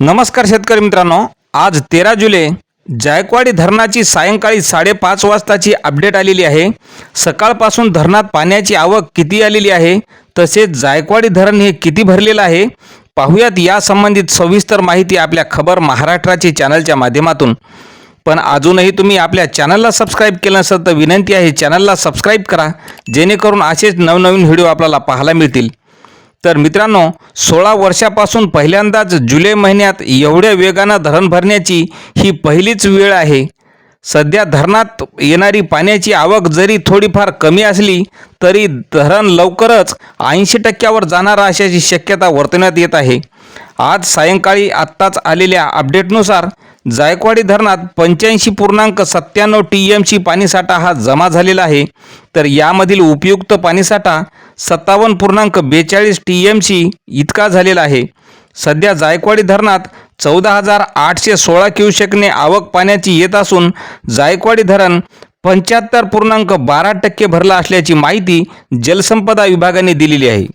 नमस्कार शेतकरी मित्रांनो. आज तेरा जुलै जायकवाडी धरणाची सायंकाळी साडेपाच वाजताची अपडेट आलेली आहे. सकाळपासून धरणात पाण्याची आवक किती आलेली आहे? तसेच जायकवाडी धरण हे किती भरलेलं आहे? पाहूयात या संबंधित सविस्तर माहिती आपल्या खबर महाराष्ट्राची चॅनलच्या माध्यमातून. पण अजूनही तुम्ही आपल्या चॅनलला सबस्क्राईब केलं नसेल तर विनंती आहे चॅनलला सबस्क्राईब करा. जेणेकरून असेच नवनवीन व्हिडिओ आपल्याला पाहायला मिळतील. तर मित्रांनो सोळा वर्षापासून पहिल्यांदाच जुलै महिन्यात एवढ्या वेगानं धरण भरण्याची ही पहिलीच वेळ आहे. सध्या धरणात येणारी पाण्याची आवक जरी थोडीफार कमी असली तरी धरण लवकरच ऐंशी टक्क्यावर जाणार अशाची शक्यता वर्तवण्यात येत आहे. आज सायंकाळी आत्ताच आलेल्या अपडेटनुसार जायकवाडी धरणात पंच्याऐंशी पूर्णांक सत्त्याण्णव टी एम सी पाणीसाठा हा जमा झालेला आहे. तर यामधील उपयुक्त पाणीसाठा सत्तावन्न पूर्णांक बेचाळीस टी एम सी इतका झालेला आहे. सध्या जायकवाडी धरणात चौदा हजार आठशे सोळा क्युसेकने आवक पाण्याची येत असून जायकवाडी धरण पंच्याहत्तर पूर्णांक बारा टक्के भरला असल्याची माहिती जलसंपदा विभागाने दिलेली आहे.